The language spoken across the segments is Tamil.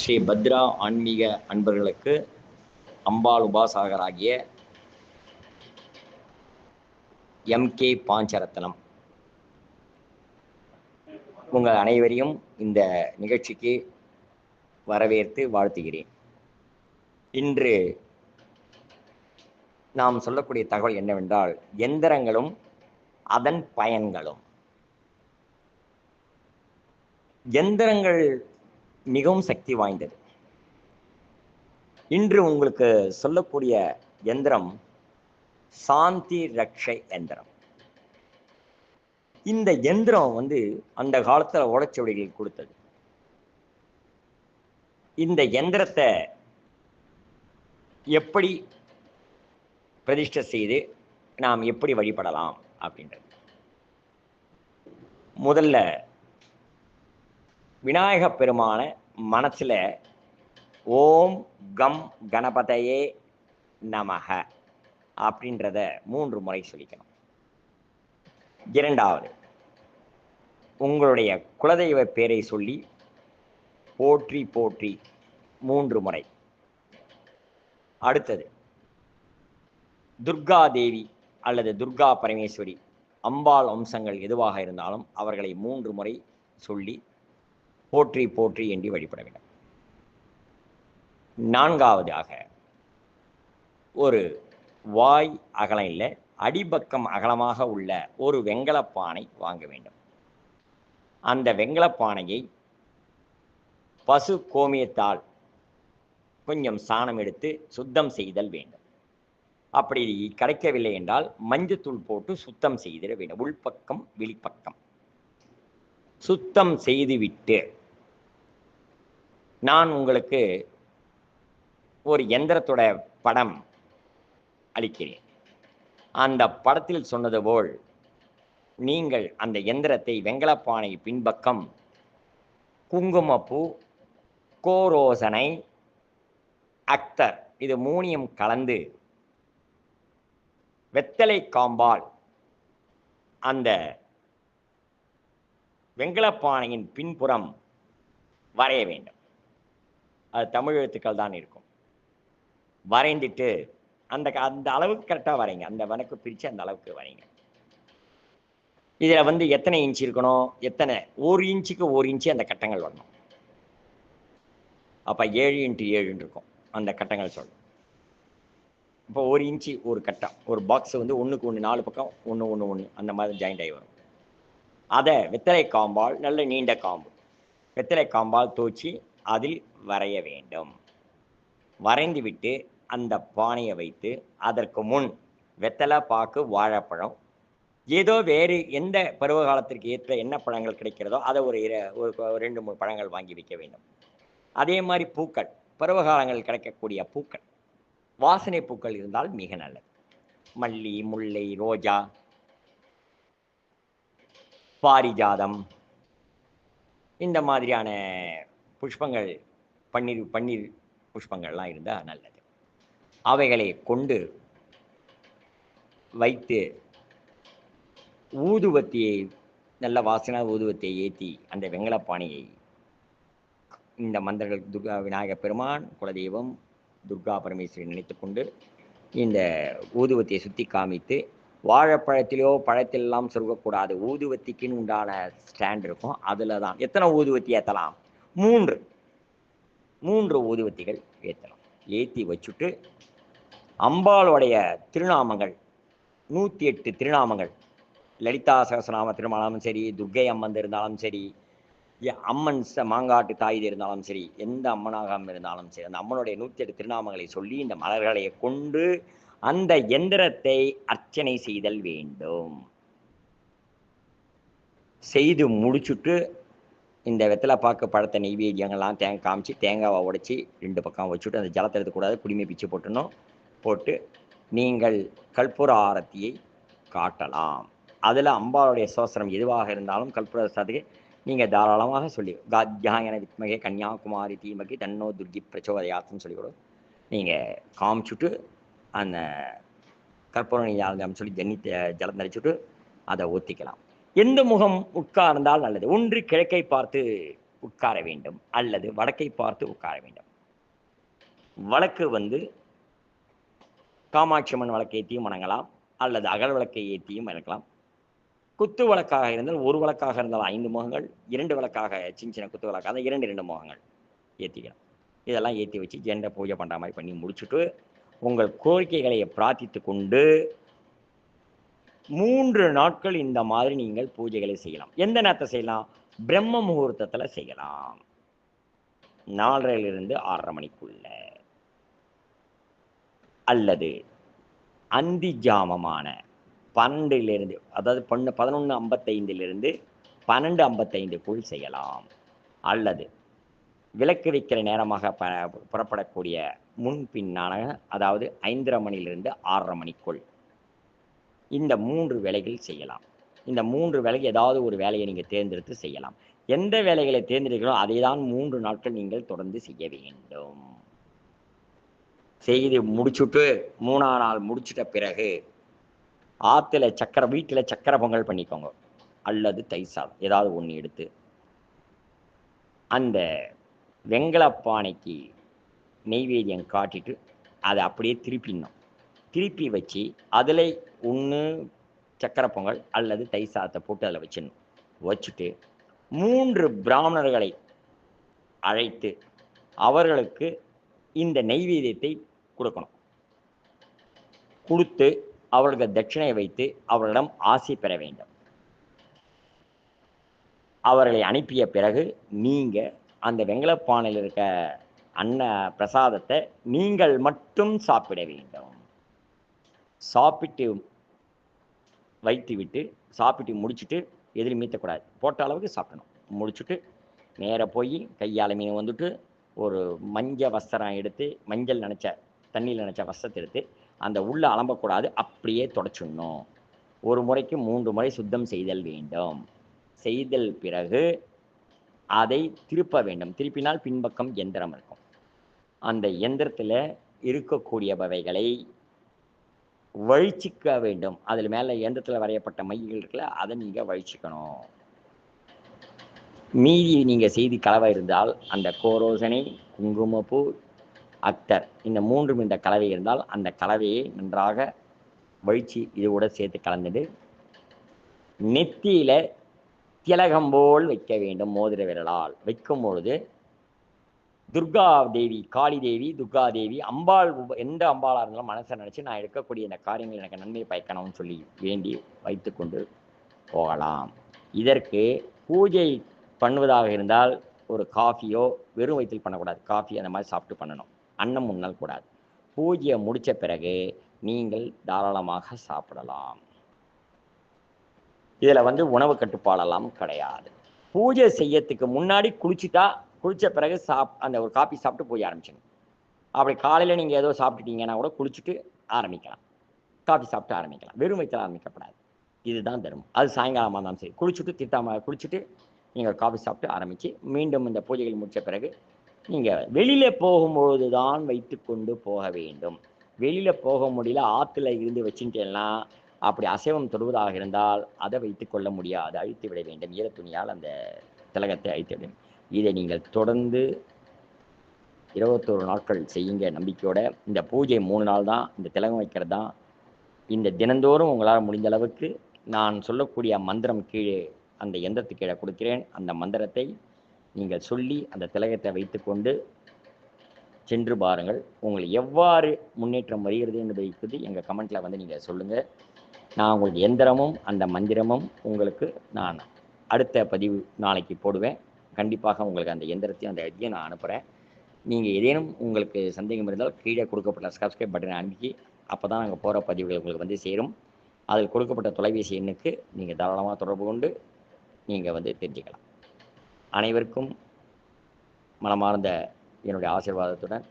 ஸ்ரீ பத்ரா ஆன்மீக அன்பர்களுக்கு அம்பாள் உபாசாகராகிய எம் கே பாஞ்சரத்னம் உங்கள் அனைவரையும் இந்த நிகழ்ச்சிக்கு வரவேற்று வாழ்த்துகிறேன். இன்று நாம் சொல்லக்கூடிய தகவல் என்னவென்றால் எந்திரங்களும் அதன் பயன்களும். எந்திரங்கள் மிகவும் சக்தி வாய்ந்தது. இன்று உங்களுக்கு சொல்லக்கூடிய எந்திரம் சாந்தி ரக்ஷை எந்திரம். இந்த எந்திரம் வந்து அந்த காலத்துல உழைச்சவடிகள் கொடுத்தது. இந்த எந்திரத்தை எப்படி பிரதிஷ்டை செய்து நாம் எப்படி வழிபடலாம் அப்படின்றது. முதல்ல விநாயக பெருமான மனசில் ஓம் கம் கணபதையே நமக அப்படின்றத மூன்று முறை சொல்லிக்கணும். இரண்டாவது உங்களுடைய குலதெய்வ பேரை சொல்லி போற்றி போற்றி மூன்று முறை. அடுத்தது துர்கா தேவி அல்லது துர்கா பரமேஸ்வரி அம்பாள் அம்சங்கள் எதுவாக இருந்தாலும் அவர்களை மூன்று முறை சொல்லி போற்றி போற்றி என்று வழிபட வேண்டும் நான்காவதாக ஒரு வாய் அகலம் இல்லை அடிபக்கம் அகலமாக உள்ள ஒரு வெங்கலப்பானை வாங்க வேண்டும். அந்த வெங்கலப்பானையை பசு கோமியத்தால் கொஞ்சம் சாணம் எடுத்து சுத்தம் செய்தல் வேண்டும். அப்படி கிடைக்கவில்லை என்றால் மஞ்சத்தூள் போட்டு சுத்தம் செய்திட வேண்டும். உள்பக்கம் வெளிப்பக்கம். சுத்தம் செய்துவிட்டு நான் உங்களுக்கு ஒரு எந்திரத்தோட படம் அளிக்கிறேன். அந்த படத்தில் சொன்னது போல் நீங்கள் அந்த எந்திரத்தை வெங்கலப்பானை பின்பக்கம் குங்குமப்பூ கோரோசனை அக்தர் இது மூனியம் கலந்து வெத்தலை காம்பால் அந்த வெங்கலப்பானையின் பின்புறம் வரைய வேண்டும். அது தமிழ் எழுத்துக்கள் தான் இருக்கும். வரைந்துட்டு அந்த அந்த அளவுக்கு கரெக்டாக வரைங்க. அந்த வனக்கு பிரித்து அந்த அளவுக்கு வரைங்க. இதில் வந்து எத்தனை இன்ச் இருக்கணும்? எத்தனை? ஒரு இன்ச்சுக்கு ஒரு இன்ச்சு அந்த கட்டங்கள் வரணும். அப்போ ஏழு இன்ட்டு ஏழுன்னு இருக்கும். அந்த கட்டங்கள் சொல்லணும் இப்போ ஒரு இன்ச்சு ஒரு கட்டம். ஒரு பாக்ஸ் வந்து ஒன்றுக்கு ஒன்று நாலு பக்கம் ஒன்று ஒன்று ஒன்று அந்த மாதிரி ஜாயிண்ட் ஆகி வரும். அதை வெத்தலை காம்பால் நல்ல நீண்ட காம்பு. வெத்தலை காம்பால் தோச்சி அதில் வரைய வேண்டும். வரைந்துவிட்டு அந்த பானையை வைத்து அதற்கு முன் வெத்தலை பாக்கு வாழைப்பழம் ஏதோ வேறு எந்த பருவ காலத்திற்கு ஏற்ற என்ன பழங்கள் கிடைக்கிறதோ அதை ஒரு இர- ஒரு ரெண்டு மூணு பழங்கள் வாங்கி வைக்க வேண்டும். அதே மாதிரி பூக்கள் பருவகாலங்கள் கிடைக்கக்கூடிய பூக்கள். வாசனை பூக்கள் இருந்தால் மிக நல்லது. மல்லி முல்லை ரோஜா பாரிஜாதம். இந்த மாதிரியான புஷ்பங்கள் பன்னீர் பன்னீர் புஷ்பங்கள்லாம் இருந்தால் நல்லது. அவைகளை கொண்டு வைத்து ஊதுவத்தியை நல்ல வாசனை ஊதுவத்தியை ஏற்றி அந்த வெங்கலப்பாணியை இந்த மந்திரங்கள் துர்கா விநாயக பெருமான் குலதெய்வம் துர்கா பரமேஸ்வரி நினைத்துக்கொண்டு இந்த ஊதுவத்தியை சுற்றி காமித்து வாழைப்பழத்திலோ பழத்திலெல்லாம் சொருகக்கூடாது. ஊதுவத்திக்குன்னு உண்டான ஸ்டாண்ட் இருக்கும். அதில் தான் எத்தனை ஊதுவத்தி ஏற்றலாம் மூன்று. மூன்று ஊதுவத்திகள் ஏற்றலாம் ஏற்றி வச்சுட்டு அம்பாளுடைய திருநாமங்கள் நூற்றி எட்டு திருநாமங்கள். லலிதா சகசநாம திருமணம் சரி துர்க்கை அம்மன் இருந்தாலும் சரி அம்மன் ச மாங்காட்டு தாய் இருந்தாலும் சரி எந்த அம்மனாக இருந்தாலும் சரி அந்த அம்மனுடைய நூற்றி எட்டு திருநாமங்களை சொல்லி இந்த மலர்களை கொண்டு அந்த எந்திரத்தை அர்ச்சனை செய்தல் வேண்டும். செய்து முடிச்சுட்டு இந்த வெத்தலை பாக்கு பழத்தை நெய்வேத்தியங்கள்லாம் தேங்காய் காமிச்சு தேங்காவை உடைச்சி ரெண்டு பக்கம் வச்சுட்டு அந்த ஜலத்தை எடுத்துக்கூடாது குடிமை பிச்சு போட்டணும். போட்டு நீங்கள் கற்பூர ஆரத்தியை காட்டலாம். அதில் அம்பாளுடைய சோசனம் எதுவாக இருந்தாலும் கற்பூர நீங்கள் தாராளமாக சொல்லி காத்யாயன வித்மகே கன்னியாகுமாரி தீமகி தன்னோ துர்கி பிரச்சோதயாத்துன்னு சொல்லி கூட. நீங்கள் காமிச்சுட்டு அந்த கற்பூரணி ஜலம் சொல்லி ஜன்னி ஜலம் தெளிச்சுட்டு அதை ஊற்றிக்கலாம் எந்த முகம் உட்கார்ந்தால் நல்லது? ஒன்று கிழக்கை பார்த்து உட்கார வேண்டும் அல்லது வடக்கை பார்த்து உட்கார வேண்டும். வழக்கு வந்து காமாட்சி அம்மன் விளக்கை ஏற்றியும் வணங்கலாம் அல்லது அகல் விளக்கை ஏற்றியும் வணங்கலாம். குத்து வழக்காக இருந்தால் ஒரு வழக்காக இருந்தால் ஐந்து முகங்கள் இரண்டு வழக்காக சின்ன சின்ன குத்து வழக்காக இருந்தால் இரண்டு இரண்டு முகங்கள் ஏற்றிக்கலாம் இதெல்லாம் ஏற்றி வச்சு ஜெண்டை பூஜை பண்ணுற மாதிரி பண்ணி முடிச்சுட்டு உங்கள் கோரிக்கைகளை பிரார்த்தித்து கொண்டு மூன்று நாட்கள் இந்த மாதிரி நீங்கள் பூஜைகளை செய்யலாம். எந்த நேரத்தை செய்யலாம்? பிரம்ம முகூர்த்தத்தில் செய்யலாம். நாலரையிலிருந்து ஆறரை மணிக்குள்ள. அல்லது அந்தி ஜாமமான பன்னெண்டிலிருந்து அதாவது பொண்ணு பதினொன்று ஐம்பத்தைந்திலிருந்து பன்னெண்டு ஐம்பத்தைந்துக்குள் செய்யலாம். அல்லது விளக்கு வைக்கிற நேரமாக ப புறப்படக்கூடிய முன்பின்னான அதாவது ஐந்தரை மணியிலிருந்து ஆறரை மணிக்குள் இந்த மூன்று வேலைகள் செய்யலாம். இந்த மூன்று வேலை ஏதாவது ஒரு வேலையை நீங்கள் தேர்ந்தெடுத்து செய்யலாம். எந்த வேலைகளை தேர்ந்தெடுக்கிறோம் அதை தான் மூன்று நாட்கள் நீங்கள் தொடர்ந்து செய்ய வேண்டும். செய்து முடிச்சுட்டு மூணாம் நாள் முடிச்சிட்ட பிறகு ஆற்றுல சக்கரை வீட்டில் சக்கரை பொங்கல் பண்ணிக்கோங்க. அல்லது தை சாதம் ஏதாவது ஒன்று எடுத்து அந்த வெங்கலப்பானைக்கு நெய்வேதியம் காட்டிட்டு அதை அப்படியே திருப்பிடணும். திருப்பி வச்சு அதில் ஒன்று சக்கரை பொங்கல் அல்லது தை சாதத்தை போட்டு அதில் வச்சிடணும். வச்சுட்டு மூன்று பிராமணர்களை அழைத்து அவர்களுக்கு இந்த நெய்வேதியத்தை கொடுக்கணும். கொடுத்து அவர்களுக்கு தட்சிணை வைத்து அவர்களிடம் ஆசை பெற வேண்டும். அவர்களை அனுப்பிய பிறகு நீங்கள் அந்த வெங்கலப்பானையில் இருக்க அன்ன பிரசாதத்தை நீங்கள் மட்டும் சாப்பிட வேண்டும். சாப்பிட்டு வைத்து விட்டு சாப்பிட்டு முடிச்சுட்டு எதிரி மீத்தக்கூடாது போட்ட அளவுக்கு சாப்பிடணும். முடிச்சுட்டு நேராக போய் கையால் மீன் வந்துட்டு ஒரு மஞ்சள் வஸ்திரம் எடுத்து மஞ்சள் நினச்ச தண்ணியில் நினச்ச வஸ்திரத்தை எடுத்து அந்த உள்ளே அலம்பக்கூடாது. அப்படியே தொடச்சிடணும். ஒரு முறைக்கு மூன்று முறை சுத்தம் செய்தல் வேண்டும். செய்தல் பிறகு அதை திருப்ப வேண்டும். திருப்பினால் பின்பக்கம் எந்திரம் இருக்கும். அந்த எந்திரத்தில் இருக்கக்கூடியவைகளை வழிச்சிக்க வேண்டும். அதில் மேலே எந்திரத்தில் வரையப்பட்ட மையங்கள் இருக்குல்ல அதை நீங்கள் வழிச்சிக்கணும். மீதி நீங்கள் செய்தி கலவை இருந்தால் அந்த கோரோசனை குங்குமப்பூ அக்தர் இந்த மூன்றும் இந்த கலவை இருந்தால் அந்த கலவையை நன்றாக வழித்து இது கூட சேர்த்து கலந்துட்டு நெத்தியில திலகம் போல் வைக்க வேண்டும் மோதிர விரலால். வைக்கும் பொழுது துர்கா தேவி காளி தேவி துர்கா தேவி அம்பாள் எந்த அம்பாளாக இருந்தாலும் மனசை நினச்சி நான் எடுக்கக்கூடிய இந்த காரியங்கள் எனக்கு நன்மை பயக்கணும்னு சொல்லி வேண்டி வைத்துக்கொண்டு போகலாம். இதற்கு பூஜை பண்ணுவதாக இருந்தால் ஒரு காஃபியோ வெறும் வயிற்றில் பண்ணக்கூடாது. காஃபி அந்த மாதிரி சாப்பிட்டு பண்ணணும். அன்னம் உண்ணல் கூடாது. பூஜையை முடித்த பிறகு நீங்கள் தாராளமாக சாப்பிடலாம். இதில் வந்து உணவு கட்டுப்பாடெல்லாம் கிடையாது. பூஜை செய்யறதுக்கு முன்னாடி குளிச்சுட்டா குளிச்ச பிறகு சாப் அந்த ஒரு காப்பி சாப்பிட்டு போய் ஆரம்பிச்சிடும் அப்படி காலையில் நீங்கள் ஏதோ சாப்பிட்டுட்டீங்கன்னா கூட குளிச்சுட்டு ஆரம்பிக்கலாம். காஃபி சாப்பிட்டு ஆரம்பிக்கலாம். வெறும் வயிற்றில் ஆரம்பிக்கப்படாது. இதுதான் தரும் அது சாயங்காலமாக இருந்தாலும் சரி. குளிச்சுட்டு திட்டாம குளிச்சுட்டு நீங்கள் காஃபி சாப்பிட்டு ஆரம்பித்து மீண்டும் இந்த பூஜைகள் முடித்த பிறகு நீங்கள் வெளியில் போகும்பொழுது தான் வைத்துக்கொண்டு போக வேண்டும். வெளியில் போக முடியல ஆற்றுல இருந்து வச்சுட்டேன்னா அப்படி அசைவம் தொடுவதாக இருந்தால் அதை வைத்துக்கொள்ள முடியாது. அழித்து விட வேண்டும். ஈர துணியால் அந்த திலகத்தை அழித்து விடும் இதை நீங்கள் தொடர்ந்து இருபத்தோரு நாட்கள் செய்யுங்க நம்பிக்கையோட. இந்த பூஜை மூணு நாள் தான். இந்த திலகம் வைக்கிறது தான். இந்த தினந்தோறும் உங்களால் முடிந்த அளவுக்கு நான் சொல்லக்கூடிய மந்திரம் கீழே அந்த எந்திரத்துக்கு கீழே கொடுக்கிறேன். அந்த மந்திரத்தை நீங்கள் சொல்லி அந்த திலகத்தை வைத்துக்கொண்டு சென்று பாருங்கள். உங்களுக்கு எவ்வாறு முன்னேற்றம் வருகிறது என்பதை எங்கள் கமெண்ட்டில் வந்து நீங்கள் சொல்லுங்கள் நான் உங்களுக்கு எந்திரமும் அந்த மந்திரமும் உங்களுக்கு நான் அடுத்த பதிவு நாளைக்கு போடுவேன். கண்டிப்பாக உங்களுக்கு அந்த எந்திரத்தையும் அந்த இதையும் நான் அனுப்புகிறேன் நீங்கள் ஏதேனும் உங்களுக்கு சந்தேகம் இருந்தால் கீழே கொடுக்கப்பட்ட சப்ஸ்கிரைப் பட்டனை அனுப்பி அப்போ தான் நாங்கள் போகிற பதிவுகள் உங்களுக்கு வந்து சேரும். அதில் கொடுக்கப்பட்ட தொலைபேசி எண்ணுக்கு நீங்கள் தாராளமாக தொடர்பு கொண்டு நீங்கள் வந்து தெரிஞ்சுக்கலாம். அனைவருக்கும் மனமார்ந்த என்னுடைய ஆசீர்வாதத்துடன்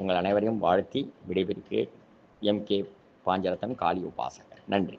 உங்கள் அனைவரையும் வாழ்த்தி விடைபெறுகிறேன். எம் கே பாஞ்சரத்தன் காளி உபாசன் நன்றி.